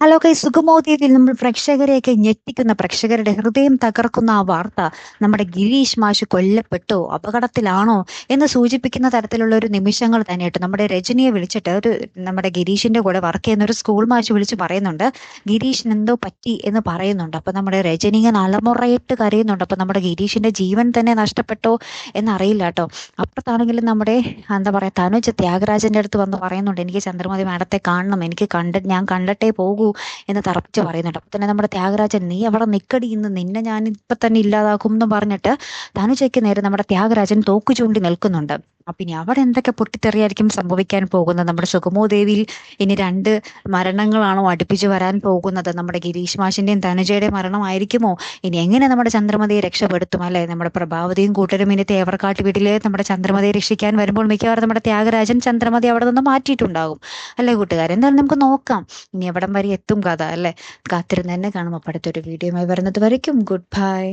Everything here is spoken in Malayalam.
ഹലോ കൈ സുഖമോദ്യത്തിൽ നമ്മൾ പ്രേക്ഷകരെയൊക്കെ ഞെട്ടിക്കുന്ന പ്രേക്ഷകരുടെ ഹൃദയം തകർക്കുന്ന ആ വാർത്ത നമ്മുടെ ഗിരീഷ് മാഷ് കൊല്ലപ്പെട്ടോ അപകടത്തിലാണോ എന്ന് സൂചിപ്പിക്കുന്ന തരത്തിലുള്ള ഒരു നിമിഷങ്ങൾ തന്നെയായിട്ട് നമ്മുടെ രജനിയെ വിളിച്ചിട്ട് ഒരു നമ്മുടെ ഗിരീഷിന്റെ കൂടെ വർക്ക് ചെയ്യുന്ന ഒരു സ്കൂൾ മാഷ് വിളിച്ച് പറയുന്നുണ്ട്. ഗിരീഷിന് എന്തോ പറ്റി എന്ന് പറയുന്നുണ്ട്. അപ്പൊ നമ്മുടെ രജനി ഇങ്ങനെ അലമുറയിട്ട് കരയുന്നുണ്ട്. അപ്പൊ നമ്മുടെ ഗിരീഷിന്റെ ജീവൻ തന്നെ നഷ്ടപ്പെട്ടോ എന്നറിയില്ല കേട്ടോ. അപ്പുറത്താണെങ്കിലും നമ്മുടെ എന്താ പറയാ തനുജ് ത്യാഗരാജന്റെ അടുത്ത് വന്ന് പറയുന്നുണ്ട്. എനിക്ക് ചന്ദ്രമതി മാഡത്തെ കാണണം. എനിക്ക് കണ്ട ഞാൻ കണ്ടിട്ടേ പോകൂ എന്ന് തറപ്പിച്ച് പറയുന്നുണ്ട്. അപ്പൊ തന്നെ നമ്മുടെ ത്യാഗരാജൻ നീ അവിടെ നിക്കടി ഇന്ന്. നിന്നെ ഞാൻ ഇപ്പൊ തന്നെ ഇല്ലാതാക്കും എന്ന് പറഞ്ഞിട്ട് തനുജയ്ക്ക് നേരെ നമ്മുടെ ത്യാഗരാജൻ തോക്കു ചൂണ്ടി നിൽക്കുന്നുണ്ട്. ഇനി അവിടെ എന്തൊക്കെ പൊട്ടിത്തെറിയായിരിക്കും സംഭവിക്കാൻ പോകുന്നത്? നമ്മുടെ സുഗമോദേവിയിൽ ഇനി രണ്ട് മരണങ്ങളാണോ അടുപ്പിച്ച് വരാൻ പോകുന്നത്? നമ്മുടെ ഗിരീഷ് മാഷിന്റെയും തനുജയുടെയും മരണമായിരിക്കുമോ? ഇനി എങ്ങനെ നമ്മുടെ ചന്ദ്രമതിയെ രക്ഷപ്പെടുത്തും? അല്ലെ? നമ്മുടെ പ്രഭാവതിയും കൂട്ടരും ഇനി തേവർക്കാട്ട് വീട്ടിലെ നമ്മുടെ ചന്ദ്രമതിയെ രക്ഷിക്കാൻ വരുമ്പോൾ മിക്കവാറും നമ്മുടെ ത്യാഗരാജൻ ചന്ദ്രമതി അവിടെ നിന്ന് മാറ്റിയിട്ടുണ്ടാകും. അല്ലെ കൂട്ടുകാർ എന്തായാലും നമുക്ക് നോക്കാം. ഇനി എവിടം വരെ എത്തും കഥ അല്ലെ? കാത്തിരുന്ന് തന്നെ കാണും. അപ്പൊ വീഡിയോ വീഡിയോയുമായി വരുന്നത് വരയ്ക്കും. Good bye